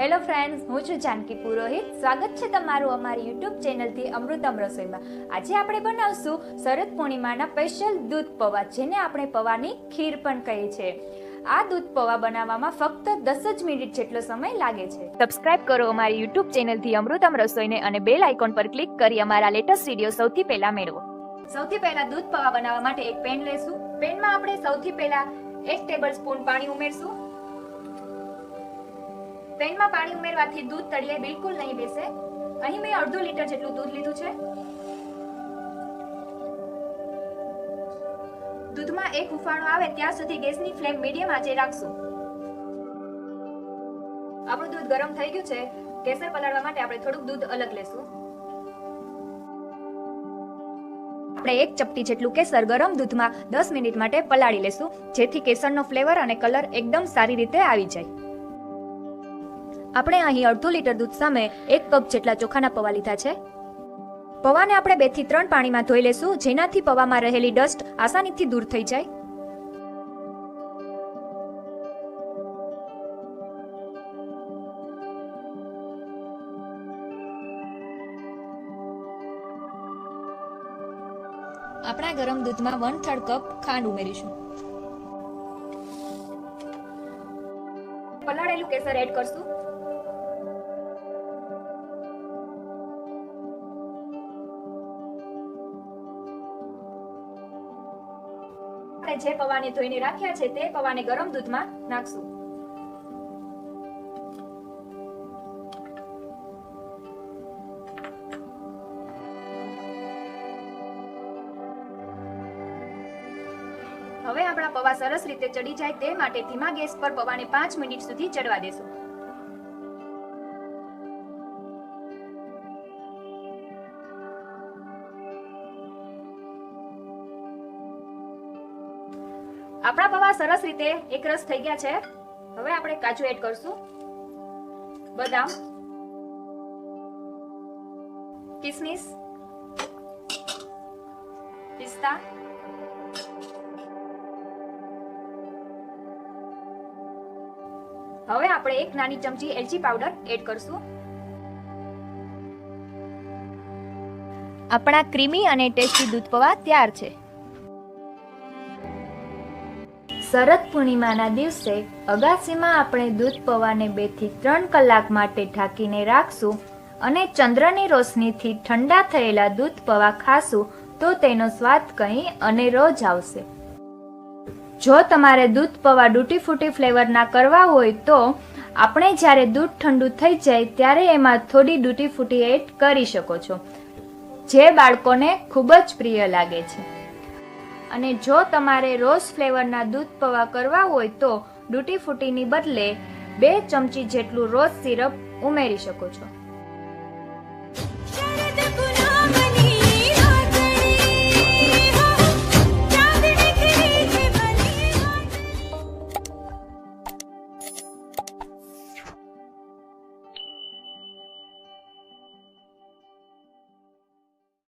Hello friends હું છું જાનકી પુરોહિત. સ્વાગત છે તમારું અમારી યુટ્યુબ ચેનલથી અમૃતમ રસોઈમાં. આજે આપણે બનાવશું શરદ પૂર્ણિમાના સ્પેશિયલ દૂધ પૌવા, જેને આપણે પૌવાની ખીર પણ કહીએ છીએ. આ દૂધ પૌવા બનાવવામાં ફક્ત દસ જ મિનિટ જેટલો સમય લાગે છે. સબસ્ક્રાઇબ કરો અમારી યુટ્યુબ ચેનલથી અમૃતમ રસોઈને અને બેલ આઇકોન પર ક્લિક કરી અમારા લેટેસ્ટ વીડિયો સૌથી પહેલા મેળવો. સૌથી પહેલા દૂધ પૌવા બનાવવા માટે એક પેન લેશું પેનમાં આપણે સૌથી પહેલા એક ટેબલ સ્પૂન પાણી ઉમેરશું. પેનમાં પાણી ઉમેરવાથી દૂધ તળિયે બિલકુલ નહીં બેસે. અહીં મેં અડધો લીટર જેટલું દૂધ લીધું છે. દૂધમાં એક હુંફાણું આવે ત્યાં સુધી ગેસની ફ્લેમ મીડિયમ આંચે રાખશું. આપણું દૂધ ગરમ થઈ ગયું છે. કેસર પલાળવા માટે આપણે થોડુંક દૂધ અલગ લેશું. આપણે એક ચપટી જેટલું કેસર ગરમ દૂધમાં દસ મિનિટ માટે પલાળી લેશું, જેથી કેસરનો ફ્લેવર અને કલર એકદમ સારી રીતે આવી જાય. આપણે અહીં અડધો લીટર દૂધ સામે એક કપ જેટલા ચોખાના પૌવા લીધા છે. પૌવાને આપણે બેથી ત્રણ પાણીમાં ધોઈ લેશું, જેનાથી પૌવામાં રહેલી ડસ્ટ આસાનીથી દૂર થઈ જાય. આપણા ગરમ દૂધમાં વન થર્ડ કપ ખાંડ ઉમેરીશું. પલાળેલું કેસર એડ કરશું. આપણે જે પૌવાને ધોઈને રાખ્યા છે તે પૌવાને ગરમ દૂધમાં નાખશું. હવે આપણા પૌવા સરસ રીતે ચડી જાય તે માટે ધીમા ગેસ પર પૌવાને પાંચ મિનિટ સુધી ચડવા દેશું. આપણા પૌવા સરસ રીતે એકરસ થઈ ગયા છે. હવે આપણે કાજુ એડ કરશું. બદામ. કિસમિસ. પિસ્તા. હવે આપણે એક નાની ચમચી એલચી પાવડર એડ કરશું. આપણા ક્રીમી અને ટેસ્ટી દૂધ પૌવા તૈયાર છે. શરદ પૂર્ણિમાના દિવસે અગાસીમાં આપણે દૂધ પૌવાને બેથી ત્રણ કલાક માટે ઢાંકીને રાખશું અને ચંદ્રની રોશનીથી ઠંડા થયેલા દૂધ પૌવા ખાશું તો તેનો સ્વાદ કંઈ અને રોજ આવશે. જો તમારે દૂધ પૌવા ડૂટી ફૂટી ફ્લેવરના કરવા હોય તો આપણે જ્યારે દૂધ ઠંડુ થઈ જાય ત્યારે એમાં થોડી ડૂટી ફૂટી એડ કરી શકો છો. જે બાળકોને ખૂબ જ પ્રિય લાગે છે. અને જો તમારે રોઝ ફ્લેવરના દૂધ પૌવા કરવા હોય તો ડૂટી ફૂટીની બદલે બે ચમચી જેટલું રોઝ સિરપ ઉમેરી શકો છો.